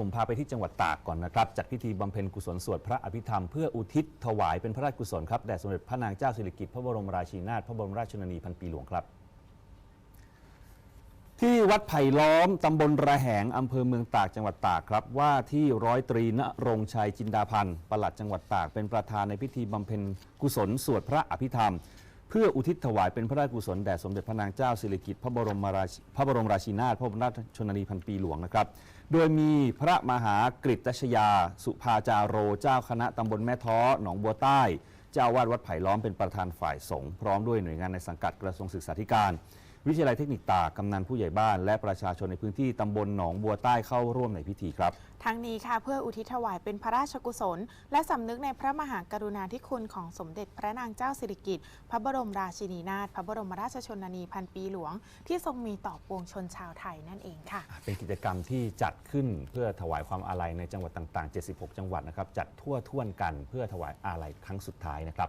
ผมพาไปที่จังหวัดตากก่อนนะครับจัดพิธีบำเพ็ญกุศลสวดพระอภิธรรมเพื่ออุทิศถวายเป็นพระราชกุศลครับแด่สมเด็จพระนางเจ้าสิริกิติ์พระบรมราชินีนาถพระบรมราชชนนีพันปีหลวงครับ ที่วัดไผ่ล้อมตำบลระแหงอำเภอเมืองตากจังหวัดตากครับว่าที่ร้อยตรีณรงค์ชัยจินดาพันธ์ปลัดจังหวัดตากเป็นประธานในพิธีบำเพ็ญกุศลสวดพระอภิธรรม เพื่ออุทิศถวายเป็นพระราชกุศลแด่สมเด็จพระนางเจ้าสิริกิติ์พระบรมราชพระบรมราชินีนาถพระบรมราชชนนีพันปีหลวงนะครับ โดยมีพระมหากริตชยา สุภาจาโรเจ้าคณะตำบลแม่ท้อหนองบัวใต้ เจ้าวาดวัดไผ่ล้อมเป็นประธานฝ่ายสงฆ์พร้อมด้วยหน่วยงานในสังกัดกระทรวงศึกษาธิการ วิทยาลัยเทคนิคตากกำนันผู้ใหญ่บ้าน และประชาชนในพื้นที่ตำบลหนองบัวใต้เข้าร่วมในพิธีครับ ทั้งนี้ค่ะเพื่ออุทิศถวายเป็นพระราชกุศล และสำนึกในพระมหากรุณาธิคุณของสมเด็จพระนางเจ้าสิริกิติ์พระบรมราชินีนาถพระบรมราชชนนีพันปีหลวง ที่ทรงมีต่อปวงชนชาวไทยนั่นเองค่ะ เป็นกิจกรรมที่จัดขึ้นเพื่อถวายความอาลัยในจังหวัดต่าง ๆ 76 จังหวัดนะครับจัดทั่วท่วนกันเพื่อถวายอาลัยครั้งสุดท้ายนะครับ